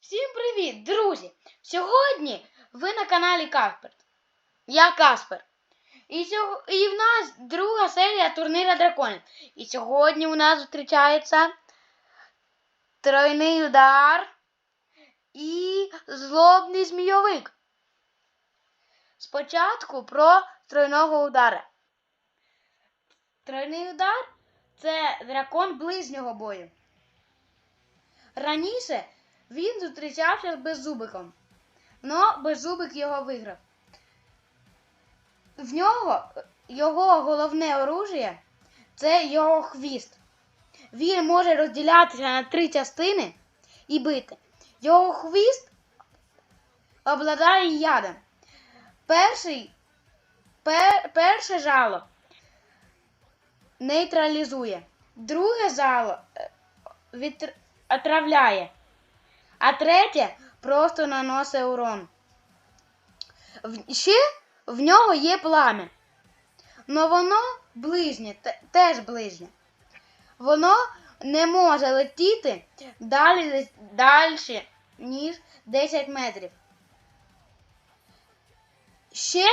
Всім привіт, друзі! Сьогодні ви на каналі Каспер. Я Каспер. І, сьог... і в нас друга серія турнира драконів. І сьогодні у нас зустрічається тройний удар і злобний змійовик. Спочатку про тройного удара. Тройний удар це дракон ближнього бою. Раніше він зустрічався з беззубиком, но беззубик його виграв. В нього його головне оружие це його хвіст. Він може розділятися на три частини і бити. Його хвіст обладає ядом. Перший, пер, перше жало нейтралізує, друге жало е, від, отравляє, а третє просто наносить урон. В- Ще в нього є пламя. Но воно ближнє, те- теж ближнє. Воно не може летіти далі, далі ніж 10 метрів. Ще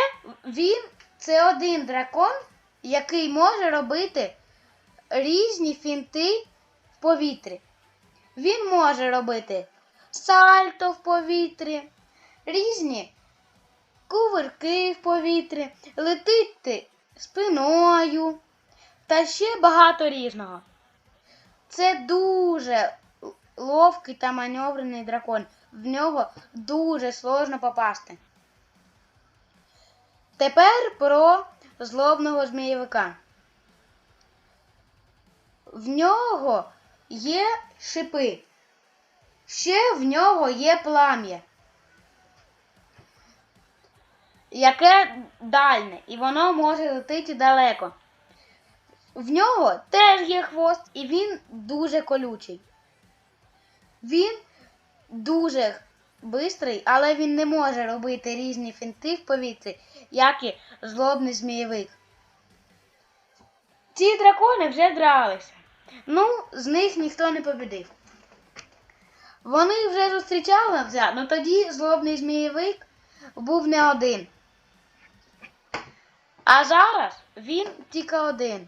він це один дракон, який може робити різні фінти в повітрі. Він може робити сальто в повітрі, різні кувирки в повітрі, летити спиною та ще багато різного. Це дуже ловкий та маневрений дракон. В нього дуже сложно попасти. Тепер про злобного змієвика. В нього є шипи. Ще в нього є плам'я, яке дальне, і воно може летіти далеко. В нього теж є хвост, і він дуже колючий. Він дуже бистрий, але він не може робити різні фінти в повітрі, як і злобний змієвик. Ці дракони вже дралися. Ну, з них ніхто не побідив. Вони вже зустрічалися, але тоді злобний змієвик був не один. А зараз він тільки один.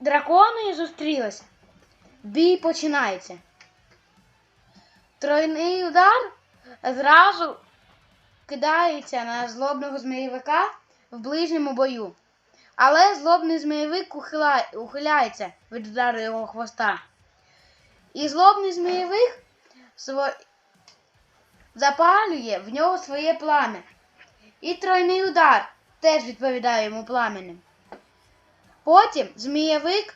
Дракони зустрілися. Бій починається. Тройний удар зразу кидається на злобного змієвика в ближньому бою. Але злобний змієвик ухиляється від удару його хвоста. І злобний змієвик сво... запалює в нього своє пламя. І тройний удар теж відповідає йому пламенем. Потім змієвик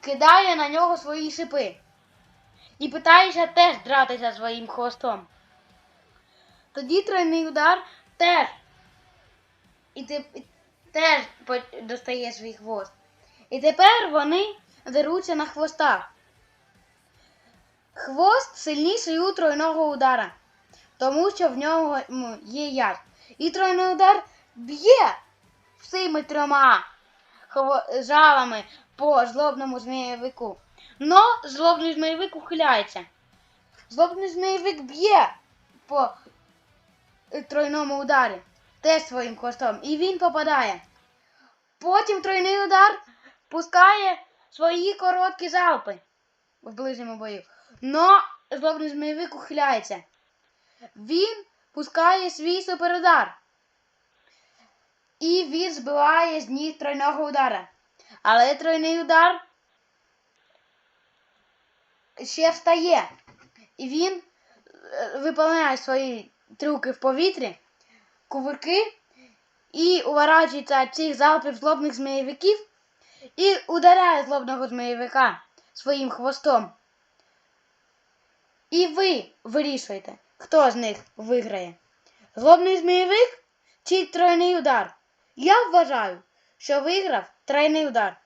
кидає на нього свої шипи і питається теж дратися своїм хвостом. Тоді тройний удар теж і і теж достає свій хвост. І тепер вони деруться на хвостах. Хвост сильніший у тройного удара, тому що в нього є яд. І тройний удар б'є всіми трьома жалами по злобному змієвику. Но злобний змієвик ухиляється. Злобний змієвик б'є по е, тройному ударі теж своїм хвостом. І він попадає. Потім тройний удар пускає свої короткі залпи в ближньому бою. Но злобний змієвик ухиляється. Він пускає свій суперудар. І він збиває з ніг тройного удара. Але тройний удар ще встає. І він е, виповняє свої трюки в повітрі, кувирки і уворачується цих залпів злобних змієвиків і ударяє злобного змієвика своїм хвостом. І ви вирішуєте, хто з них виграє. Злобний змієвик чи тройний удар? Я вважаю, що виграв тройний удар.